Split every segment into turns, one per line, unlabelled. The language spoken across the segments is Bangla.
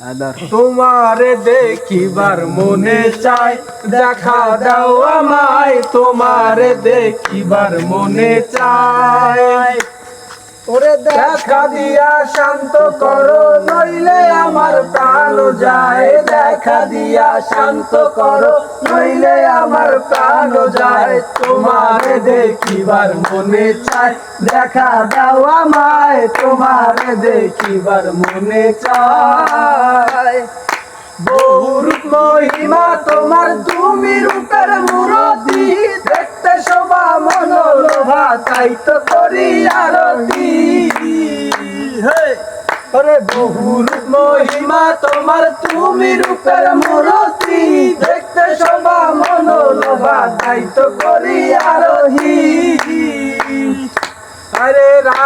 তোমারে দেখিবার মনে চায় দেখা দাও আমায় তোমারে দেখিবার মনে চায় ওরে দেখা। দিয়া শান্ত করো নইলে আমার প্রাণ যায়। দেখা দিয়া শান্ত করো নইলে আমার প্রাণ যায়। তোমারে দেখিবার মনে চায় দেখা দাও আমায় তোমারে দেখিবার মনে চায় বহুরূপ মহিমা তোমার তুমি রূপের মূরতি। দেখতে শোভা, মনোলোভা, তাই তো করি আরতি। আরে বহুরূপ মহিমা তোমার তুমি রূপের মূরতি। দেখতে শোভা, মনোলোভা, তাই তো করি আরোহী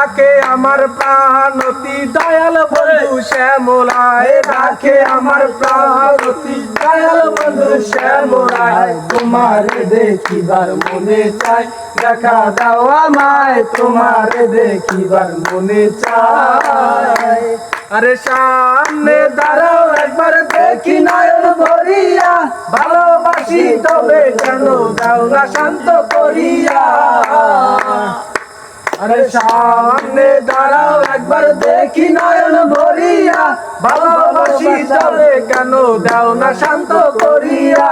রাখে আমার প্রাণতি দয়াল বন্ধু শ্যামলায়। রাখে আমার প্রাণতি দয়াল বন্ধু শ্যামলায়। তোমার দেখিবার মনে চাই, দেখা দাও আমায়, তোমার দেখিবার মনে চাই। আরে সামনে দাঁড়াও, একবার দেখি নয়ন ভরিয়া। ভালোবাসি তবে কেন দাও না শান্ত করিয়া। আরে সামনে দাঁড়াও একবার দেখি নয়ন ভরিয়া। ভালোবাসি চলে কেন দাও না শান্ত করিয়া?